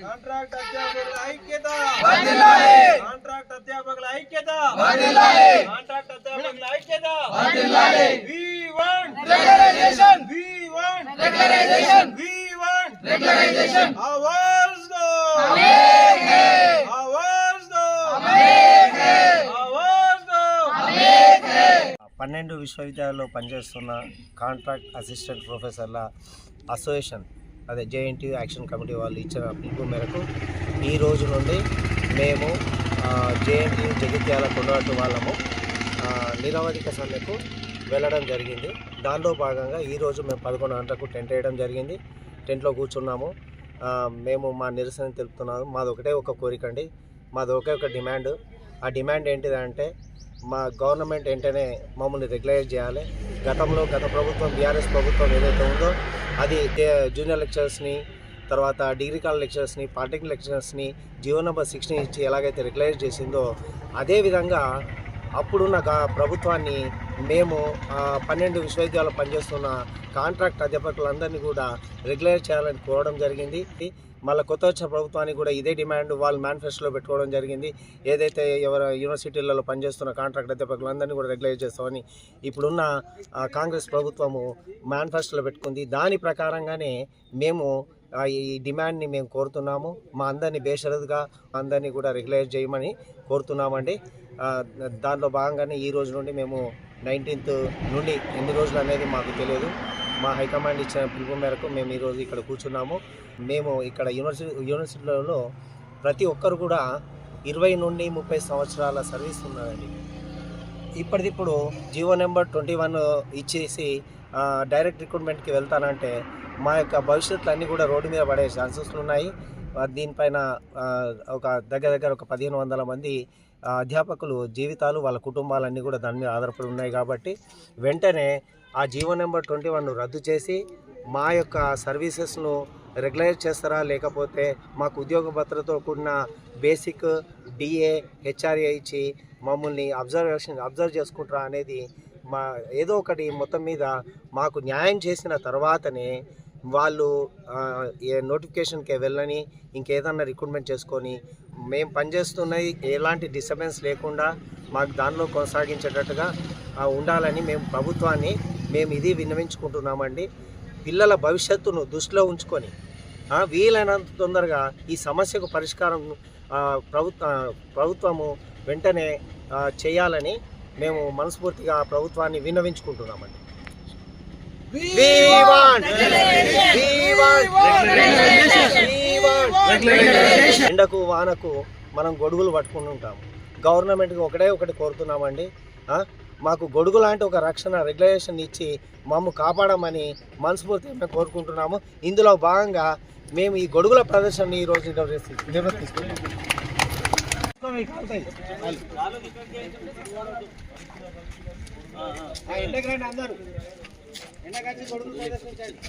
Contract అధ్యాపకుల ఐక్యత. Contract అధ్యాపకుల ఐక్యత. కాంట్రాక్ట్ అధ్యాపకుల ఐక్యత. We want regularization we want regularization we want regularization ours GO పన్నెండు విశ్వవిద్యాలయాల్లో పనిచేస్తున్న కాంట్రాక్ట్ అసిస్టెంట్ ప్రొఫెసర్ల అసోసియేషన్ అదే జేఎన్టీ యాక్షన్ కమిటీ వాళ్ళు ఇచ్చిన పిలుపు మేరకు ఈ రోజు నుండి మేము జేఎన్టీ జగిత్యాల కొండగట్టు వాళ్ళము నిరవధిక సమ్మెకు వెళ్ళడం జరిగింది. దానిలో భాగంగా ఈరోజు మేము పదకొండు గంటలకు టెంట్ వేయడం జరిగింది. టెంట్లో కూర్చున్నాము. మేము మా నిరసన తెలుపుతున్నాము. మాది ఒకటే ఒక కోరిక అండి. మాది ఒకే ఒక డిమాండ్. ఆ డిమాండ్ ఏంటిదంటే మా గవర్నమెంట్ వెంటనే మమ్మల్ని రెగ్యులైజ్ చేయాలి. గతంలో గత ప్రభుత్వం బీఆర్ఎస్ ప్రభుత్వం ఏదైతే ఉందో అది జూనియర్ లెక్చరర్స్ని తర్వాత డిగ్రీ కాలేజ్ లెక్చరర్స్ని పాలిటెక్నిక్ లెక్చరర్స్ని జియో నెంబర్ సిక్స్ని ఇచ్చి ఎలాగైతే రెగ్యులైజ్ చేసిందో అదేవిధంగా అప్పుడున్న గా- ప్రభుత్వాన్ని మేము పన్నెండు విశ్వవిద్యాలయాలు పనిచేస్తున్న కాంట్రాక్ట్ అధ్యాపకులందరినీ కూడా రెగ్యులైజ్ చేయాలని కోరడం జరిగింది. మళ్ళీ కొత్త వచ్చిన ప్రభుత్వానికి కూడా ఇదే డిమాండ్ వాళ్ళు మేనిఫెస్టోలో పెట్టుకోవడం జరిగింది. ఏదైతే ఎవరు యూనివర్సిటీలలో పనిచేస్తున్న కాంట్రాక్ట్ అధ్యాపకులందరినీ కూడా రెగ్యులైజ్ చేస్తామని ఇప్పుడున్న కాంగ్రెస్ ప్రభుత్వము మేనిఫెస్టోలో పెట్టుకుంది. దాని ప్రకారంగానే మేము ఈ డిమాండ్ని మేము కోరుతున్నాము. మా అందరినీ బేషరతుగా అందరినీ కూడా రెగ్యులైజ్ చేయమని కోరుతున్నామండి. దాంట్లో భాగంగానే ఈ రోజు నుండి మేము నైన్టీన్త్ నుండి ఎన్ని రోజులు అనేది మాకు తెలియదు. మా హైకమాండ్ ఇచ్చిన పిలుపు మేరకు మేము ఈరోజు ఇక్కడ కూర్చున్నాము. మేము ఇక్కడ యూనివర్సిటీ యూనివర్సిటీలలో ప్రతి ఒక్కరు కూడా ఇరవై నుండి ముప్పై సంవత్సరాల సర్వీస్ ఉన్నారండి ఇప్పటిదిప్పుడు జియో నెంబర్ ట్వంటీ వన్ ఇచ్చేసి డైరెక్ట్ రిక్రూట్మెంట్కి వెళ్తానంటే మా యొక్క భవిష్యత్తులు అన్నీ కూడా రోడ్డు మీద పడే ఛాన్సెస్ ఉన్నాయి. దీనిపైన ఒక దగ్గర దగ్గర ఒక పదిహేను వందల మంది అధ్యాపకులు జీవితాలు వాళ్ళ కుటుంబాలన్నీ కూడా దాని మీద ఆధారపడి ఉన్నాయి కాబట్టి వెంటనే ఆ జీవో నెంబర్ ట్వంటీ వన్ రద్దు చేసి మా యొక్క సర్వీసెస్ను రెగ్యులైజ్ చేస్తారా? లేకపోతే మాకు ఉద్యోగ భద్రతతో కూడిన బేసిక్ డిఏ హెచ్ఆర్ఏ ఇచ్చి మమ్మల్ని అబ్జర్వేషన్ అబ్జర్వ్ చేసుకుంటారా అనేది మా ఏదో ఒకటి మొత్తం మీద మాకు న్యాయం చేసిన తర్వాతనే వాళ్ళు ఏ నోటిఫికేషన్కి వెళ్ళని ఇంకేదన్నా రిక్రూట్మెంట్ చేసుకొని మేము పనిచేస్తున్నది ఎలాంటి డిస్టర్బెన్స్ లేకుండా మాకు దానిలో కొనసాగించేటట్టుగా ఉండాలని మేము ప్రభుత్వాన్ని మేము ఇది విన్నవించుకుంటున్నామండి. పిల్లల భవిష్యత్తును దృష్టిలో ఉంచుకొని వీలైనంత తొందరగా ఈ సమస్యకు పరిష్కారం ప్రభుత్వ ప్రభుత్వము వెంటనే చేయాలని మేము మనస్ఫూర్తిగా ప్రభుత్వాన్ని విన్నవించుకుంటున్నామండి We want We want We want ఎండకు వానకు మనం గొడుగులు పట్టుకుని ఉంటాము గవర్నమెంట్కి ఒకటే ఒకటి కోరుతున్నామండి. మాకు గొడుగు లాంటి ఒక రక్షణ రెగ్యులేషన్ ఇచ్చి మమ్ము కాపాడమని మనస్ఫూర్తిగా మేము కోరుకుంటున్నాము. ఇందులో భాగంగా మేము ఈ గొడుగుల ప్రదర్శనని ఈ రోజు నిర్వర్తిస్తున్నాము అందరూ. గొడుగులు ప్రదర్శించండి.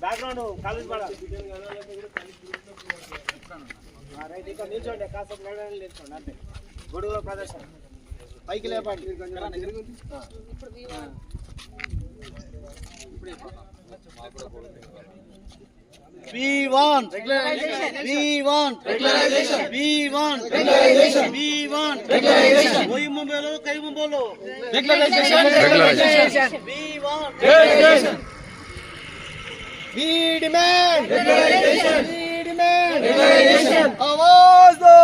బ్యాక్గ్రౌండ్ కాలేజ్ పడ ఆ, రైట్ ఇక్కడ నిల్చోండి కాసేపు నడవడానికి నిల్చోండి అంతే. గొడుగుల ప్రదర్శన. పైకి లేపండి. We want regularization. We want regularization. We want regularization. We want regularization. Koi mumbolo, koi mumbolo. Regularization. Regularization. We want regularization. We demand regularization. We demand regularization. Awaz do.